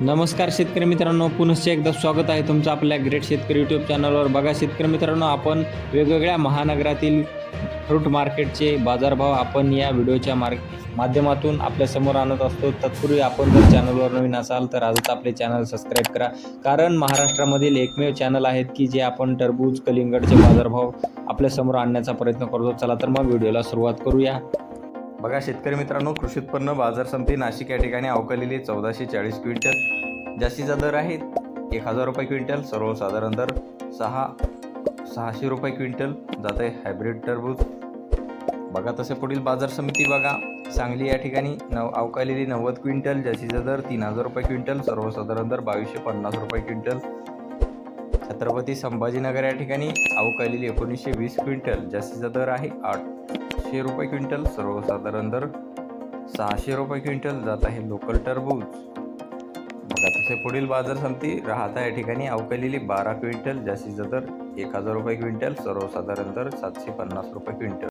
नमस्कार शेतकरी मित्रांनो पुनश्च एकदा स्वागत आहे तुमचं आपल्या ग्रेट शेतकरी यूट्यूब चॅनलवर बघा शेतकरी मित्रांनो आपण वेगवेगळ्या महानगरातील फ्रूट मार्केटचे बाजारभाव आपण या व्हिडिओच्या मार्क माध्यमातून आपल्यासमोर आणत असतो. तत्पूर्वी आपण जर चॅनलवर नवीन असाल तर आजच आपले चॅनल सबस्क्राईब करा. कारण महाराष्ट्रामधील एकमेव चॅनल आहेत की जे आपण टरबूज कलिंगडचे बाजारभाव आपल्यासमोर आणण्याचा प्रयत्न करतो. चला तर मग व्हिडिओला सुरुवात करूया. बघा शेतकरी मित्रांनो कृषी उत्पन्न बाजार समिती नाशिक या ठिकाणी अवकालेली चौदाशे चाळीस क्विंटल. जास्तीचा दर आहे एक हजार रुपये क्विंटल सर्वसाधारण दर सहा सहाशे रुपये क्विंटल. जात आहे हायब्रिड टरबूज. बघा तसे पुढील बाजार समिती बघा. सांगली या ठिकाणी नव अवकालेली नव्वद क्विंटल जास्तीचा दर तीन हजार रुपये क्विंटल सर्वसाधारण दर बावीसशे पन्नास रुपये क्विंटल. छत्रपती संभाजीनगर या ठिकाणी अवकालेली एकोणीसशे वीस क्विंटल. जास्तीचा दर आहे आठशे रुपये क्विंटल सर्वसाधारण दर सहाशे रुपये क्विंटल. जात आहे लोकल टरबूज. बघा तसे पुढील बाजार समिती राहता या ठिकाणी अवकालेली बारा क्विंटल जास्तीचा दर एक हजार रुपये क्विंटल सर्वसाधारण दर सातशे पन्नास रुपये क्विंटल.